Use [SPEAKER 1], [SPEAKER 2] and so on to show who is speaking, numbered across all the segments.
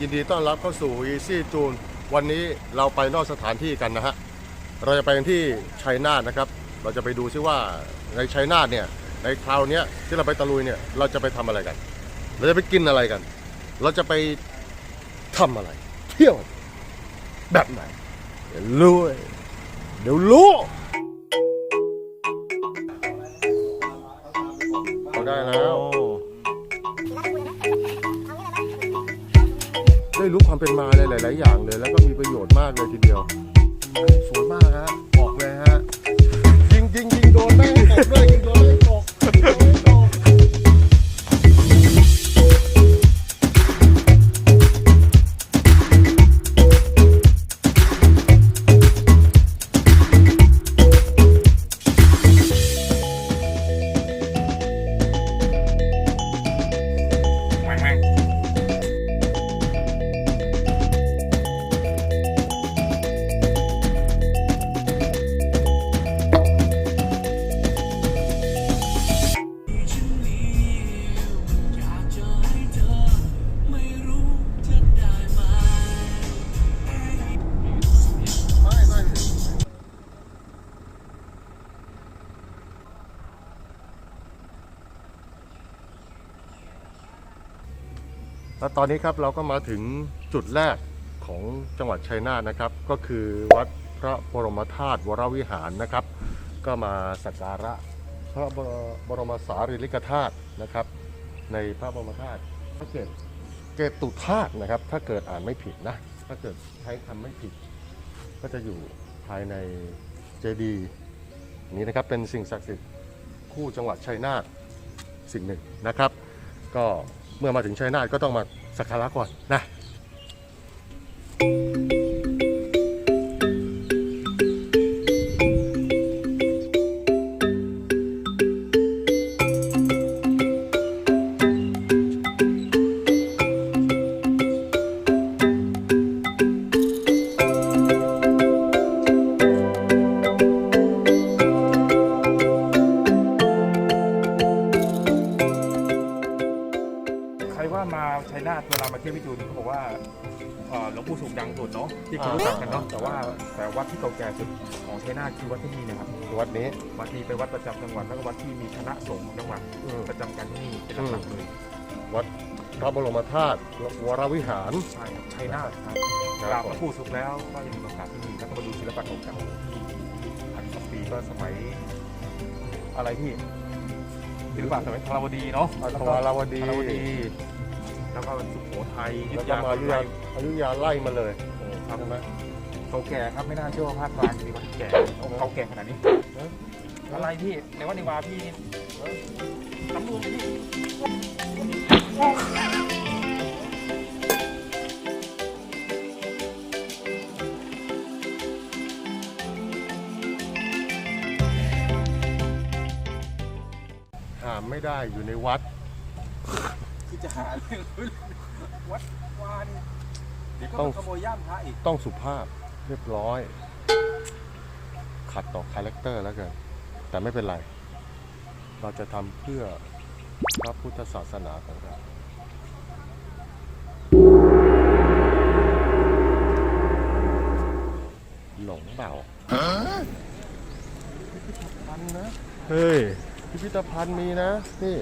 [SPEAKER 1] ยินดีต้อนรับเข้าสู่ Easy June วันนี้เราไปนอกสถานที่กันนะฮะ เราจะไปที่ชัยนาทนะครับ เราจะไปดูซิว่าในชัยนาทเนี่ยในคราวนี้ที่เราไปตะลุยเนี่ยเราจะไปทำอะไรกัน เราจะไปกินอะไรกัน เราจะไปทำอะไร เที่ยวแบบไหนเดี๋ยวรู้เดี๋ยวรู้เอาได้แล้ว รู้ความเป็นมาหลาย ๆ อย่างเลย แล้วก็มีประโยชน์มากเลยทีเดียวสวยมากฮะ ตอนนี้ครับเราก็มาถึงจุดแรกของจังหวัดชัยนาทนะครับ ก็คือวัดพระบรมธาตุวรวิหารนะครับ ก็มาสักการะพระบรมสารีริกธาตุนะครับ ในพระบรมธาตุเกศเกตุธาตุนะครับ ถ้าเกิดอ่านไม่ผิดนะ ถ้าเกิดใช้คำไม่ผิด ก็จะอยู่ภายในเจดีย์นี้นะครับเป็นสิ่งศักดิ์สิทธิ์คู่จังหวัดชัยนาทสิ่งหนึ่งนะครับ ก็เมื่อมาถึงชัยนาทก็ต้องมา สักการะก่อนนะ
[SPEAKER 2] มาชัยนาทเวลามาเที่ยวพิจูนเขาบอกว่าเอ่อหลวงปู่สุขดังสุดเนาะที่เขารู้จักกันเนาะแต่ว่าแต่วัดที่เก่าแก่สุดของชัยนาทคือวัดที่นี่นะครับ
[SPEAKER 1] วัดนี้
[SPEAKER 2] วัดนี้เป็นวัดประจำจังหวัดแล้วก็วัดที่มีคณะสงฆ์ของจังหวัด
[SPEAKER 1] อืม
[SPEAKER 2] ประจำการที่นี่เป็นหลักๆเลย
[SPEAKER 1] วัดพระบรมธาตุวรวิหาร
[SPEAKER 2] ใช่ครับชัยนาทครับ
[SPEAKER 1] ค
[SPEAKER 2] ก
[SPEAKER 1] รับ
[SPEAKER 2] ราบหลวงปู่สุขแล้วก็ยังมีโอกาสที่นี่แล้วก็มาดูศิลปะเก่าๆที่พันกว่าปีก็สมัยอะไรที่ศิลปะสมัยธรวดีเนาะ
[SPEAKER 1] อั
[SPEAKER 2] แล้ว
[SPEAKER 1] ท
[SPEAKER 2] ก็
[SPEAKER 1] วาราวดี
[SPEAKER 2] ธรวดี แล้วก็สุโขทัยอยุ
[SPEAKER 1] แล้ว
[SPEAKER 2] ธ
[SPEAKER 1] ก็
[SPEAKER 2] ยา
[SPEAKER 1] มาอยุธยาอยุธยาไล่มาเลย
[SPEAKER 2] โอ้ครับ
[SPEAKER 1] ใช่ไหม
[SPEAKER 2] เก่าแก่ครับไม่น่าเชื่อว่าภาคกลางจะมีวัดที่แก่เก่าแก่ขนาดนี้
[SPEAKER 1] เอ๊ะ
[SPEAKER 2] อะไรพี่ในวัดในวาพี่ตำรวจพี่
[SPEAKER 1] หามไม่ได้อยู่ในวัด
[SPEAKER 3] ที่ จะหาเรื่องวัดวานเดี๋ยวก็
[SPEAKER 1] ต้อง
[SPEAKER 3] มาขโมยย่ามพระอีก
[SPEAKER 1] ต้องสุภาพเรียบร้อย ขัดต่อคาแรคเตอร์แล้วกันแต่ไม่เป็นไร เราจะทำเพื่อพระพุทธศาสนาของเราหลงเปล่าพิพิธภัณฑ์นะ เฮ้ย พิพิธภัณฑ์มีนะ นี่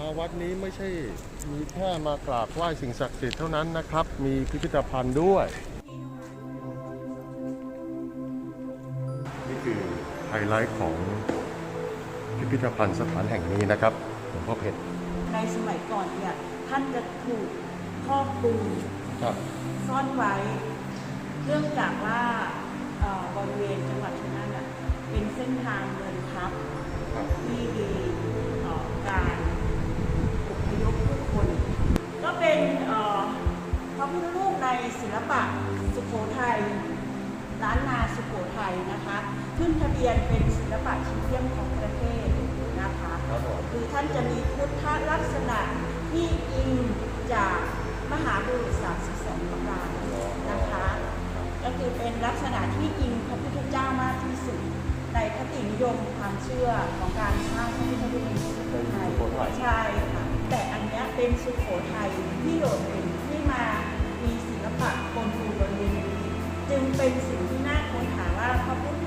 [SPEAKER 1] มาวัดนี้ไม่ใช่มีแค่มากราบไหว้สิ่งศักดิ์สิทธิ์เท่านั้นนะครับ มีพิพิธภัณฑ์ด้วย นี่คือไฮไลท์ของพิพิธภัณฑ์สถานแห่งนี้นะครับหลวงพ่อเพชร
[SPEAKER 4] ในสมัยก่อนเนี่ยท่านจะถูกครอบคลุม
[SPEAKER 1] ครับ
[SPEAKER 4] ซ่อนไว้เนื่องจากว่าเอ่อบริเวณจังหวัดชัยนาทน่ะเป็นเส้นทางเดินทัพ
[SPEAKER 1] ครับ
[SPEAKER 4] ที่มีเอ่อการ อพยพผู้คนก็เป็นเอ่อพระพุทธรูปในศิลปะสุโขทัยล้านนาสุโขทัยนะคะ ขึ้นทะเบียนเป็นศิลปะชิ้นเยี่ยมของประเทศนะคะ
[SPEAKER 1] ครับผม
[SPEAKER 4] คือท่านจะมีพุทธลักษณะที่อิงจากมหาบุรุษ32ประการนะคะ ก็คือเป็นลักษณะที่อิงพระพุทธเจ้ามากที่สุดในคตินิยมความเชื่อของการสร้างพระพุทธรูปในสุโขทัย
[SPEAKER 1] ในสุโขทัย
[SPEAKER 4] ใช่ค่ะ แต่อันนี้เป็นสุโขทัยที่โดดเด่นที่มามีศิลปะคนดูบนเวทีจึงเป็นสิ่งที่น่าค้นหาว่าพระพุทธ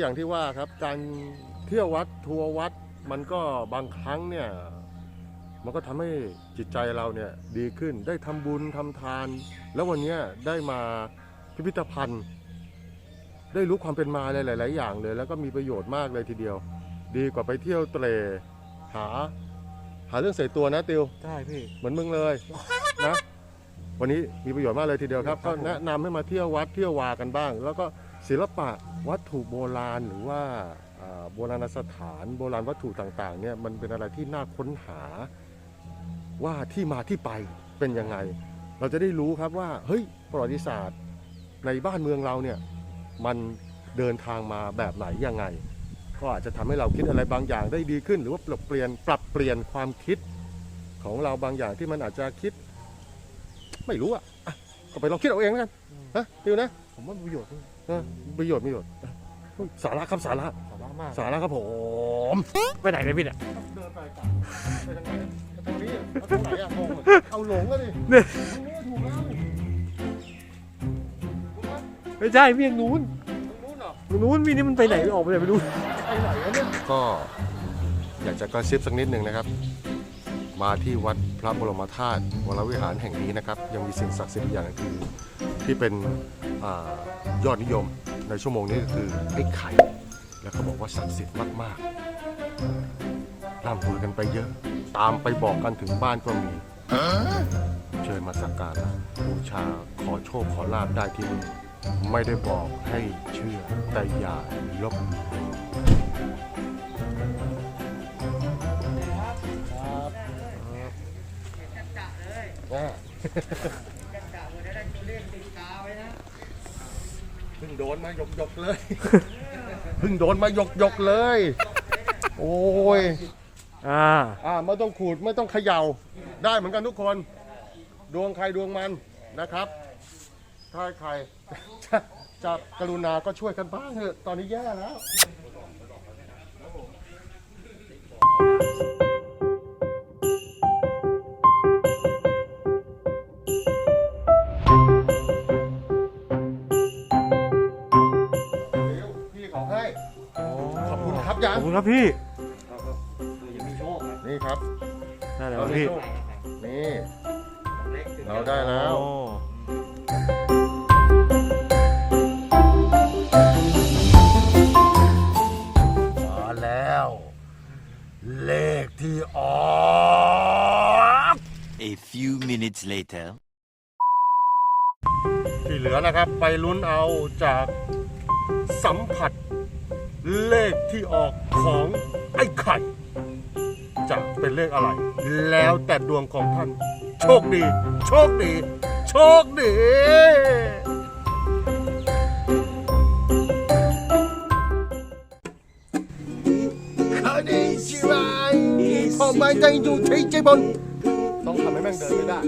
[SPEAKER 4] อย่าง
[SPEAKER 1] ที่ว่าครับ การเที่ยววัดทัวร์วัด มันก็บางครั้งเนี่ย มันก็ทำให้จิตใจเราเนี่ยดีขึ้นได้ทำบุญทำทาน แล้ววันเนี้ยได้มาพิพิธภัณฑ์ ได้รู้ความเป็นมาหลาย ๆ อย่างเลย แล้วก็มีประโยชน์มากเลยทีเดียว ดีกว่าไปเที่ยวเตรหา หาเรื่องใส่ตัวนะติว
[SPEAKER 2] ได้พี่
[SPEAKER 1] เหมือนมึงเลยนะวันนี้มีประโยชน์มากเลยทีเดียวครับ ก็แนะนำให้มาเที่ยววัดเที่ยววากันบ้าง แล้วก็ศิลปะ วัตถุโบราณหรือว่าโบราณสถานโบราณวัตถุต่างๆเนี่ยมันเป็นอะไรที่น่าค้นหาว่าที่มาที่ไปเป็นยังไง เราจะได้รู้ครับว่าเฮ้ยประวัติศาสตร์ในบ้านเมืองเราเนี่ยมันเดินทางมาแบบไหนยังไง ก็อาจจะทำให้เราคิดอะไรบางอย่างได้ดีขึ้น หรือว่าปรับเปลี่ยนปรับเปลี่ยนความคิดของเราบางอย่างที่มันอาจจะคิด ไม่รู้อะก็ไปลองคิดเอาเองแล้วกันฮะดิวนะ
[SPEAKER 2] ผมว่าประโยชน์
[SPEAKER 1] เออประโยชน์ประโยชน์เฮ้ยสาระครับสาระ
[SPEAKER 2] สาระมาก
[SPEAKER 1] สาระครับผม
[SPEAKER 2] ไปไหนเลยพี่เนี่ย
[SPEAKER 1] เดินไปกันไปทางไหนไปทางนี้เอาทางไหนอะงงอะเอาหลงก็ดิ
[SPEAKER 2] เนี่ย
[SPEAKER 1] ทางนี้ถูกแล้วถูกไหม
[SPEAKER 2] ไม่ใช่พี่นู้น
[SPEAKER 1] ทางนู้นเหรอ
[SPEAKER 2] นู้นพี่นี่มันไปไหนออกไปไหนไม่รู้
[SPEAKER 1] ไปไหนวะเนี่ยก็อยากจะกระซิบสักนิดหนึ่งนะครับ มาที่วัดพระบรมธาตุวรวิหารแห่งนี้นะครับ ยังมีสิ่งศักดิ์สิทธิ์อีกอย่างหนึ่งคือที่เป็น อายอดนิยมในชั่วโมงนี้ก็คือไอ้ไข่ แล้วเขาบอกว่าศักดิ์สิทธิ์มากๆร่ำลือกันไปเยอะ ตามไปบอกกันถึงบ้านก็มี เชิญมาสักการะบูชาขอโชคขอลาบได้ที่นี่ไม่ได้บอกให้เชื่อแต่อย่าลบหลู่ครับอ่า เพิ่งโดนมาหยกหยกๆเลยเพิ่งโดนมาหยกหยกๆเลย โอ้ย
[SPEAKER 2] อ่า
[SPEAKER 1] อ่าไม่ต้องขูดไม่ต้องเขย่า ได้เหมือนกันทุกคน ดวงใครดวงมันนะครับ ถ้าใครจะจะกรุณาก็ช่วยกันบ้างเถอะตอนนี้แย่แล้ว ขอบคุณครับยั
[SPEAKER 2] ข
[SPEAKER 1] ง
[SPEAKER 2] อบคุณครับพี่
[SPEAKER 1] นี่ครับ
[SPEAKER 2] ได้แล้ว
[SPEAKER 1] เราได้
[SPEAKER 2] พี่
[SPEAKER 1] โชคนี่ เราได้แล้ว
[SPEAKER 2] โอ้
[SPEAKER 1] มาแล้ว เลขที่ออก
[SPEAKER 5] A few minutes later.
[SPEAKER 1] ที่เหลือนะครับไปลุ้นเอาจากสัมผัส เลขที่ออกของไอ้ไข่จะเป็นเลขอะไร แล้วแต่ดวงของท่าน โชคดี โชคดี โชคดีคดีชิไรทำไมใจอยู่ที่ใจบนต้องทำให้แม่งเดินไม่ได้